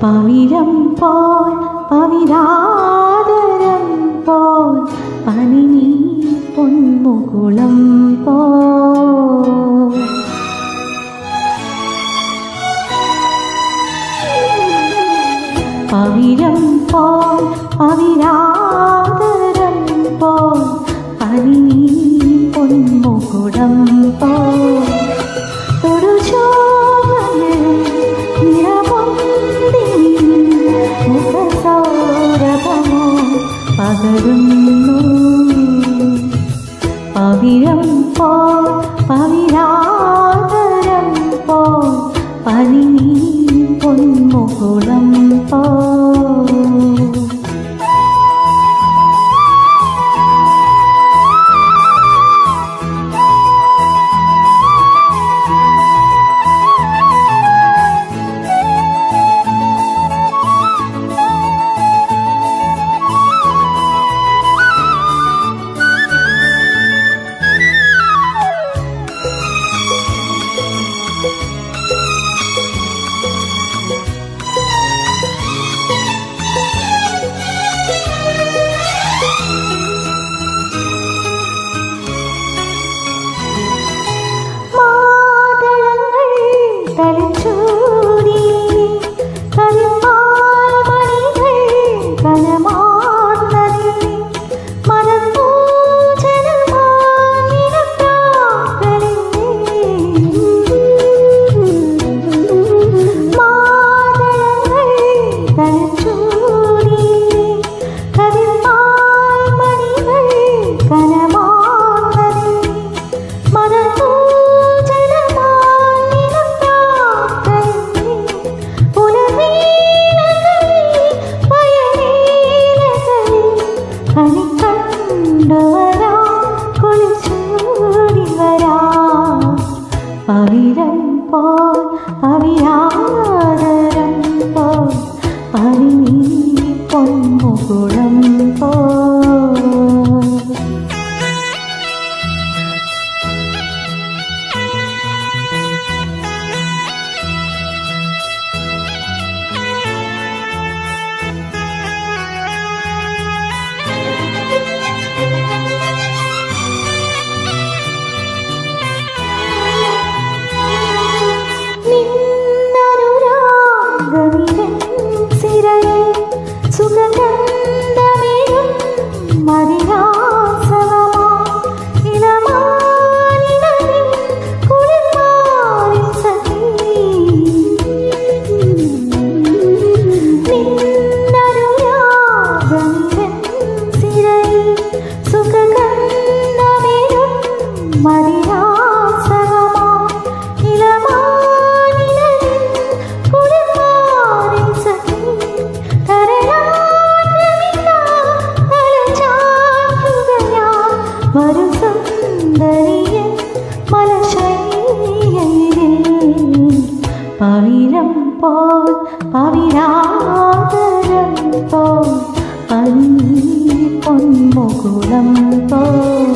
പവിഴം പോൽ പവിരാതരം പോൽ പനിനീ പൊന്മുകുളം പോ പവിരം പോൽ പവിരാതരം പോൽ പനി പൊന്മുകുടം പോ പകരുന്നു പവിഴം പോ പവിരാതരം പോ പനി പൊന്മുകുളം പോ പവിരം പോൽ പവിരാതരം പോൽ പനി പൊന്മുകുളം പവിഴം പോൽ പവിരാതരം പോൽ പനി പൊന്മുകുളം പോൽ.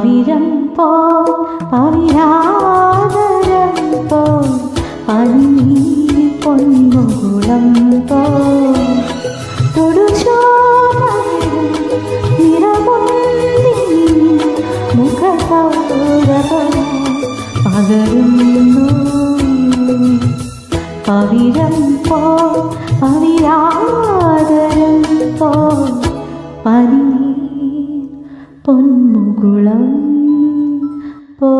പവിഴം പോ പവിരാതരം പോ പനി പൊന്മുകുളം പോ പകരുന്നു. പവിഴം പോ പവിരാതരം പോ പനി പൊന്മുകുളം പോ